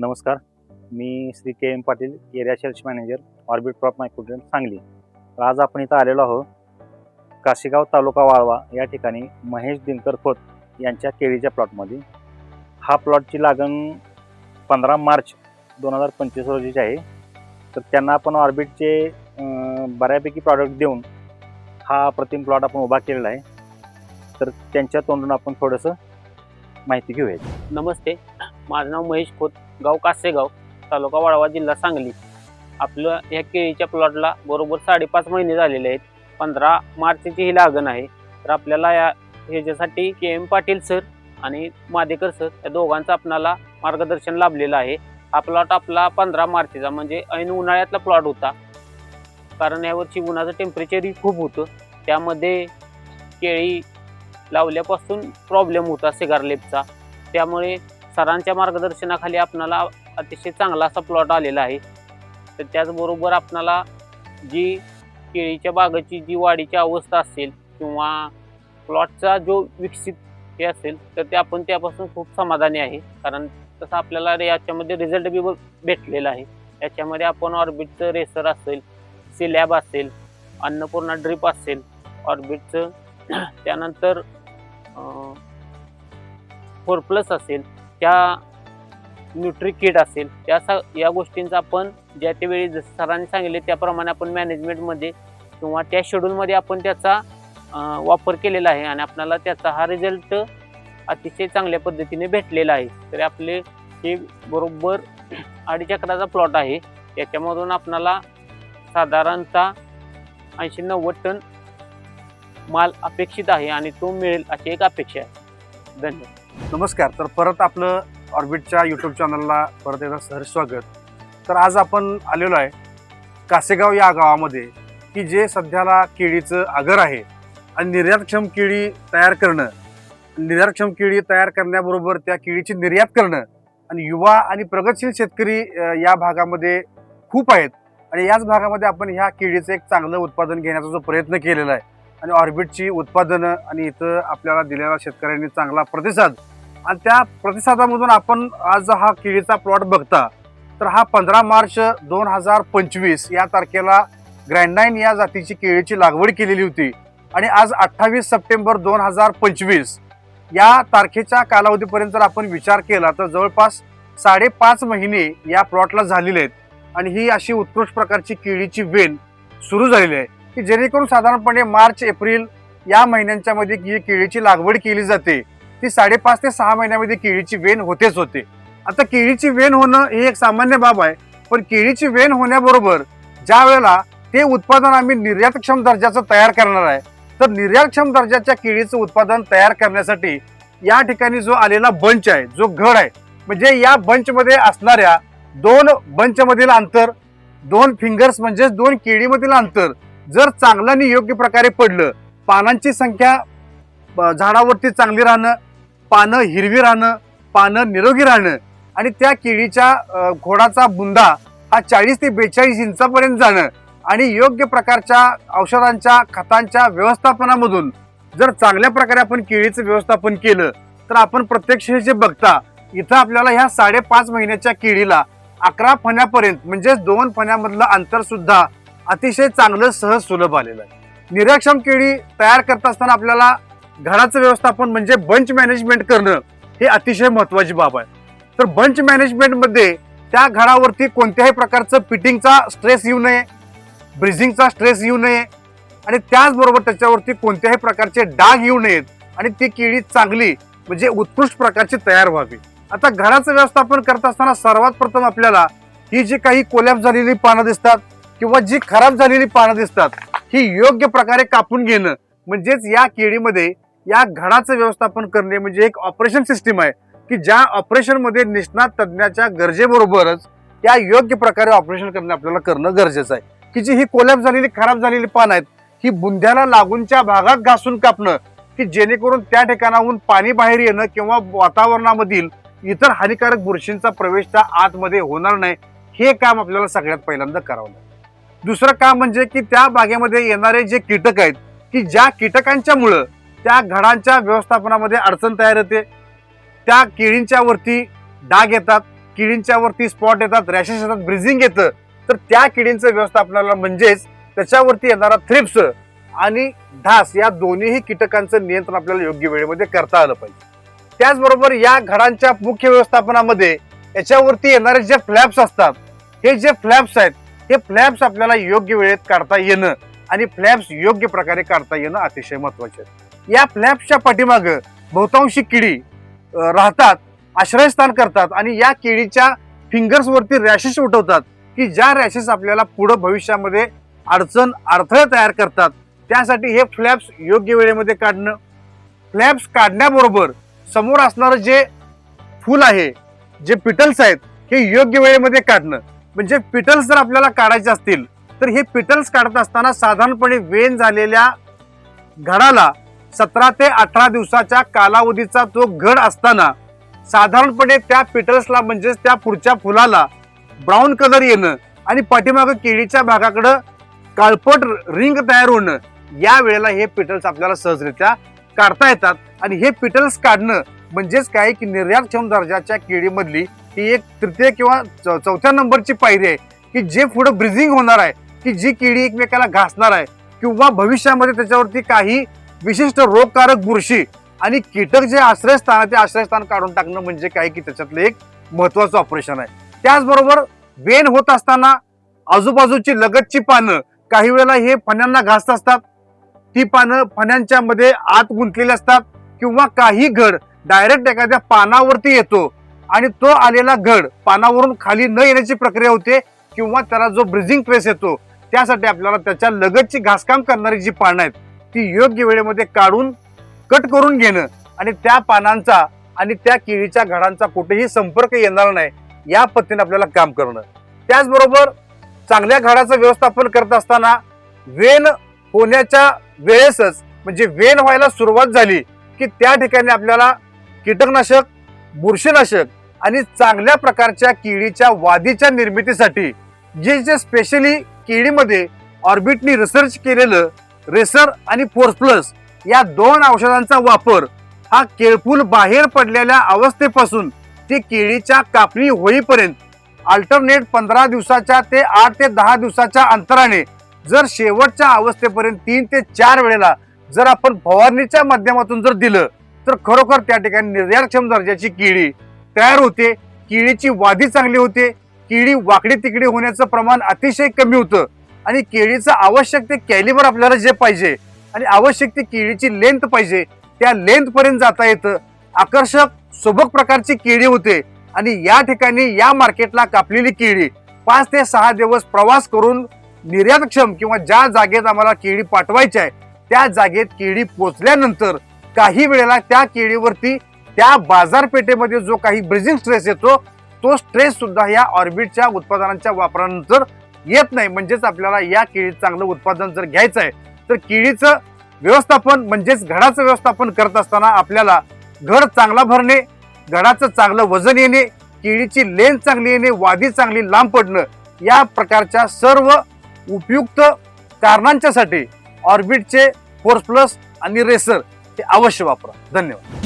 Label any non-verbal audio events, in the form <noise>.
नमस्कार. मी Shri K M Patil area sales manager Orbit crop मायक्रोड्रेम Sangli. तर आज आपण इथं आलेलो आहोत. काशीगाव तालुका वाळवा या ठिकाणी महेश दिनकर खोत यांच्या केळीच्या प्लॉटमध्ये. हा प्लॉटची लागण पंधरा मार्च दोन हजार पंचवीस रोजीची आहे. तर त्यांना आपण ऑर्बिटचे बऱ्यापैकी प्रॉडक्ट देऊन हा प्रतिम प्लॉट आपण उभा केलेला आहे. तर त्यांच्या तोंडून आपण थोडंसं माहिती घेऊयात. नमस्ते. माझं नाव महेश खोत. गाव कासेगाव तालुका वाळवा जिल्हा सांगली. आपलं ह्या केळीच्या प्लॉटला बरोबर साडेपाच महिने झालेले आहेत. पंधरा मार्चची ही लागण आहे. तर आपल्याला या ह्याच्यासाठी के एम पाटील सर आणि मादेकर सर या दोघांचं आपणाला मार्गदर्शन लाभलेलं आहे. हा प्लॉट आपला पंधरा मार्चचा म्हणजे ऐन उन्हाळ्यातला प्लॉट होता. कारण यावरची उन्हाचं टेम्परेचरही खूप होतं. त्यामध्ये केळी लावल्यापासून प्रॉब्लेम होता सिगारलेपचा त्यामुळे सरांच्या मार्गदर्शनाखाली आपणाला अतिशय चांगला असा प्लॉट आलेला आहे. तर त्याचबरोबर आपणाला जी केळीच्या बागेची जी वाढीची अवस्था असेल किंवा प्लॉटचा जो विकसित हे असेल तर ते आपण त्यापासून खूप समाधानी आहे. कारण तसं आपल्याला रे- याच्यामध्ये रिझल्ट बी भेटलेला आहे. याच्यामध्ये आपण ऑर्बिटचं रेसर असेल सिलॅब असेल अन्नपूर्णा ड्रिप असेल ऑर्बिटचं <clears throat> त्यानंतर फोर प्लस असेल त्या न्यूट्री किट असेल त्या सा या गोष्टींचा आपण ज्या त्या वेळी जसं सरांनी सांगितले त्याप्रमाणे आपण मॅनेजमेंटमध्ये किंवा त्या शेड्यूलमध्ये आपण त्याचा वापर केलेला आहे आणि आपल्याला त्याचा हा रिझल्ट अतिशय चांगल्या पद्धतीने भेटलेला आहे. तर आपले हे बरोबर अडीच एकराचा प्लॉट आहे. त्याच्यामधून आपणाला साधारणतः ऐंशी नव्वद टन माल अपेक्षित आहे आणि तो मिळेल अशी एक अपेक्षा आहे. धन्यवाद. नमस्कार तर परत आपलं ऑर्बिटच्या यूट्यूब चॅनलला परत एकदा सहर्ष स्वागत. तर आज आपण आलेलो आहे कासेगाव या गावामध्ये की जे सध्याला केळीचं आगर आहे आणि निर्यातक्षम केळी तयार करणं निर्यातक्षम केळी तयार करण्याबरोबर त्या केळीची निर्यात करणं आणि युवा आणि प्रगतशील शेतकरी या भागामध्ये खूप आहेत. आणि याच भागामध्ये आपण ह्या केळीचं एक चांगलं उत्पादन घेण्याचा जो प्रयत्न केलेला आहे आणि ऑर्बिटची उत्पादनं आणि इथं आपल्याला दिलेला शेतकऱ्यांनी चांगला प्रतिसाद. आणि त्या प्रतिसादामधून आपण आज हा केळीचा प्लॉट बघता तर हा पंधरा मार्च दोन हजार पंचवीस या तारखेला ग्रँडाईन या जातीची केळीची लागवड केलेली होती. आणि आज अठ्ठावीस सप्टेंबर दोन हजार पंचवीस या तारखेच्या कालावधीपर्यंत जर आपण विचार केला तर जवळपास साडेपाच महिने या प्लॉटला झालेले आहेत. आणि ही अशी उत्कृष्ट प्रकारची केळीची वेल सुरू झालेली आहे. की जेणेकरून साधारणपणे मार्च एप्रिल या महिन्यांच्या मध्ये जी केळीची लागवड केली जाते. ती साडेपाच ते सहा महिन्यामध्ये केळीची वेण होतेच होते. आता केळीची वेण होणं ही एक सामान्य बाब आहे. पण केळीची वेण होण्याबरोबर ज्या वेळेला ते उत्पादन आम्ही निर्यातक्षम दर्जाचं तयार करणार आहे तर निर्यातक्षम दर्जाच्या केळीचं उत्पादन तयार करण्यासाठी या ठिकाणी जो आलेला बंच आहे जो घड आहे म्हणजे या बंचमध्ये असणाऱ्या दोन बंचमधील अंतर दोन फिंगर्स म्हणजेच दोन केळीमधील अंतर जर चांगलं आणि योग्य प्रकारे पडलं पानांची संख्या झाडावरती चांगली राहणं पानं हिरवी राहणं पानं निरोगी राहणं आणि त्या केळीच्या घोडाचा बुंदा हा चाळीस ते बेचाळीस इंचापर्यंत जाणं आणि योग्य प्रकारच्या औषधांच्या खतांच्या व्यवस्थापनामधून जर चांगल्या प्रकारे आपण केळीचं व्यवस्थापन केलं तर आपण प्रत्यक्ष हे जे बघता इथं आपल्याला ह्या साडेपाच महिन्याच्या केळीला अकरा फण्यापर्यंत म्हणजेच दोन फण्यामधलं अंतरसुद्धा अतिशय चांगलं सहज सुलभ आलेलं आहे. निराक्षम केळी तयार करत असताना आपल्याला घराचं व्यवस्थापन म्हणजे बंच मॅनेजमेंट करणं हे अतिशय महत्वाची बाब आहे. तर बंच मॅनेजमेंटमध्ये त्या घरावरती कोणत्याही प्रकारचं पिटिंगचा स्ट्रेस येऊ नये ब्रिझिंगचा स्ट्रेस येऊ नये आणि त्याचबरोबर त्याच्यावरती कोणत्याही प्रकारचे डाग येऊ नयेत आणि ती केळी चांगली म्हणजे उत्कृष्ट प्रकारची तयार व्हावी. आता घराचं व्यवस्थापन करत असताना सर्वात प्रथम आपल्याला ही जी काही कोलॅप झालेली पानं दिसतात किंवा जी खराब झालेली पानं दिसतात ही योग्य प्रकारे कापून घेणं म्हणजेच या केळीमध्ये या घडाचं व्यवस्थापन करणे म्हणजे एक ऑपरेशन सिस्टीम आहे की ज्या ऑपरेशनमध्ये निष्णात तज्ज्ञाच्या गरजेबरोबरच त्या योग्य प्रकारे ऑपरेशन करणे आपल्याला करणं गरजेचं आहे. की जी ही कोलॅप झालेली खराब झालेली पानं आहेत ही बुंध्याला लागूनच्या भागात घासून कापणं की जेणेकरून त्या ठिकाणाहून पाणी बाहेर येणं किंवा वातावरणामधील इतर हानिकारक बुरशींचा प्रवेश त्या आतमध्ये होणार नाही हे काम आपल्याला सगळ्यात पहिल्यांदा करावं लागेल दुसरं काम म्हणजे की त्या बागेमध्ये येणारे जे कीटक आहेत की ज्या कीटकांच्या मुळं त्या घडांच्या व्यवस्थापनामध्ये अडचण तयार होते. त्या किळींच्या वरती डाग येतात किळींच्या वरती स्पॉट येतात रॅशेस येतात ब्रिझिंग येतं. तर त्या किडींचं व्यवस्थापनाला म्हणजेच त्याच्यावरती येणारा थ्रिप्स आणि ढास या दोन्हीही कीटकांचं नियंत्रण आपल्याला योग्य वेळेमध्ये करता आलं पाहिजे. त्याचबरोबर या घडांच्या मुख्य व्यवस्थापनामध्ये याच्यावरती येणारे जे फ्लॅप्स असतात हे जे फ्लॅप्स आहेत हे फ्लॅप्स आपल्याला योग्य वेळेत काढता येणं आणि फ्लॅप्स योग्य प्रकारे काढता येणं अतिशय महत्त्वाचे आहे. या फ्लॅप्सच्या पाठीमागं बहुतांशी किडी राहतात आश्रयस्थान करतात आणि या केळीच्या फिंगर्सवरती रॅशेस उठवतात की ज्या रॅशेस आपल्याला पुढं भविष्यामध्ये अडचण अडथळे तयार करतात. त्यासाठी हे फ्लॅप्स योग्य वेळेमध्ये काढणं. फ्लॅप्स काढण्याबरोबर समोर असणारं जे फूल आहे जे पिटल्स आहेत हे योग्य वेळेमध्ये काढणं. म्हणजे पिटल्स जर आपल्याला काढायचे असतील तर हे पिटल्स काढत असताना साधारणपणे वेन झालेल्या घडाला सतरा ते अठरा दिवसाच्या कालावधीचा तो घड असताना साधारणपणे त्या पिटल्सला म्हणजेच त्या पुढच्या फुलाला ब्राऊन कलर येणं आणि पाठीमागं केळीच्या भागाकडं काळपट रिंग तयार होणं या वेळेला हे पिटल्स आपल्याला सहजरित्या काढता येतात. आणि हे पिटल्स काढणं म्हणजेच काय की निर्यातक्षम दर्जाच्या केळीमधली ही एक तृतीय किंवा चौ- चौथ्या नंबरची पायरी आहे की जे पुढे ब्रिझिंग होणार आहे की जी केळी एकमेकाला घासणार आहे किंवा भविष्यामध्ये त्याच्यावरती काही विशिष्ट रोगकारक बुरशी आणि कीटक जे आश्रयस्थान आहे ते आश्रयस्थान काढून टाकणं म्हणजे काय की त्याच्यातलं एक महत्वाचं ऑपरेशन आहे. त्याचबरोबर वेन होत असताना आजूबाजूची लगतची पानं काही वेळेला हे फण्यांना घासत असतात. ती पानं फण्यांच्या मध्ये आत गुंतलेली असतात किंवा काही घड डायरेक्ट एखाद्या पानावरती येतो आणि तो आलेला घड पानावरून खाली न येण्याची प्रक्रिया होते किंवा त्याला जो ब्रिजिंग प्रेस येतो त्यासाठी आपल्याला त्याच्या लगतची घासकाम करणारी जी पानं आहेत ती योग्य वेळेमध्ये काढून कट करून घेणं आणि त्या पानांचा आणि त्या केळीच्या घडांचा कुठेही संपर्क येणार नाही या पद्धतीने आपल्याला काम करणं. त्याचबरोबर चांगल्या घडाचं व्यवस्थापन करत असताना वेन होण्याच्या वेळेसच म्हणजे वेन व्हायला सुरुवात झाली की त्या ठिकाणी आपल्याला कीटकनाशक बुरशीनाशक आणि चांगल्या प्रकारच्या केळीच्या वादीच्या निर्मितीसाठी जे जे स्पेशली केळीमध्ये ऑर्बिटनी रिसर्च केलेलं रेसर आणि फोर्स प्लस या दोन औषधांचा वापर हा केळफूल बाहेर पडलेल्या अवस्थेपासून ते केळीच्या कापणी होईपर्यंत अल्टरनेट पंधरा दिवसाच्या ते आठ ते दहा दिवसाच्या अंतराने जर शेवटच्या अवस्थेपर्यंत तीन ते चार वेळेला जर आपण फवारणीच्या माध्यमातून जर दिलं तर खरोखर त्या ठिकाणी निर्यातक्षम दर्जाची केळी तयार होते. केळीची वादी चांगली होते. केळी वाकडी तिकडी होण्याचं प्रमाण अतिशय कमी होतं. आणि केळीचं आवश्यक ते कॅलिबर आपल्याला जे पाहिजे आणि आवश्यक ती केळीची लेंथ पाहिजे त्या लेंथपर्यंत जाता येतं. आकर्षक सुबक प्रकारची केळी होते. आणि या ठिकाणी या मार्केटला कापलेली केळी पाच ते सहा दिवस प्रवास करून निर्यातक्षम किंवा ज्या जागेत आम्हाला केळी पाठवायची आहे त्या जागेत केळी पोचल्यानंतर काही वेळेला त्या केळीवरती त्या बाजारपेठेमध्ये जो काही ब्रिजिंग स्ट्रेस येतो तो स्ट्रेस सुद्धा या ऑर्बिटच्या उत्पादनांच्या वापरानंतर येत नाही. म्हणजेच आपल्याला या केळीत चांगलं उत्पादन जर घ्यायचं आहे तर केळीचं व्यवस्थापन म्हणजेच घडाचं व्यवस्थापन करत असताना आपल्याला घड चांगला भरणे घडाचं चांगलं वजन येणे केळीची लेन चांगली येणे वादी चांगली लांब पडणं या प्रकारच्या सर्व उपयुक्त कारणांच्यासाठी ऑर्बिटचे फोर्स प्लस आणि रेसर ते अवश्य वापरा. धन्यवाद.